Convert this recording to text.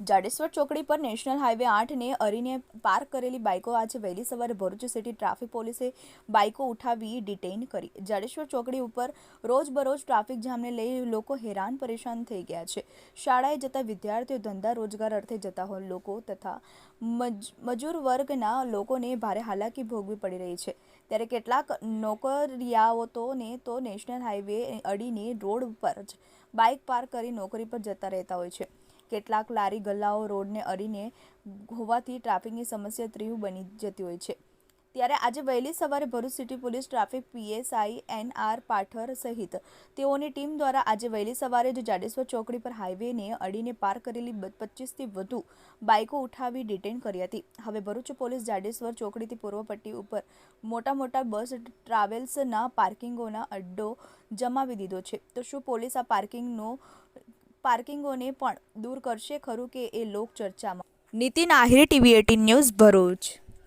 જાડેશ્વર ચોકડી પર national highway આઠને અરીને પાર્ક કરેલી બાઇકો આજે વહેલી સવારે ભરૂચ સિટી ટ્રાફિક પોલીસે બાઇકો ઉઠાવી ડિટેઇન કરી. જાડેશ્વર ચોકડી ઉપર રોજબરોજ ટ્રાફિક જામને લઈ લોકો હેરાન પરેશાન થઈ ગયા છે. શાળાએ જતા વિદ્યાર્થીઓ ધંધા રોજગાર અર્થે જતા હોય લોકો તથા મજ, મજૂર વર્ગના લોકોને ભારે હાલાકી ભોગવી પડી રહી છે. ત્યારે કેટલાક નોકરિયાઓતોને તો નેશનલ હાઈવે અડીને રોડ પર જ બાઇક પાર્ક કરી નોકરી પર જતા રહેતા હોય છે. કેટલાક લારી ગલ્લાઓ રોડને અડીને હોવાથી ટ્રાફિકની સમસ્યા તીવ્ર બની જતી હોય છે. ત્યારે આજે વહેલી સવારે Bharuch city police traffic PSI N R Pathar સહિત તેઓની ટીમ દ્વારા આજે વહેલી સવારે જ જાડેશ્વર ચોકડી પર હાઈવેને અડીને પાર્ક કરેલી પચીસથી વધુ બાઇકો ઉઠાવી ડિટેન કરી હતી. હવે ભરૂચ પોલીસ જાડેશ્વર ચોકડીથી પૂર્વ પટ્ટી ઉપર મોટા મોટા બસ ટ્રાવેલ્સના પાર્કિંગોના અડ્ડો જમાવી દીધો છે. તો શું પોલીસ આ પાર્કિંગનો પાર્કિંગોને પણ દૂર કરશે ખરું કે એ લોક ચર્ચામાં Nitin Ahir, TV eighteen news Bharuch.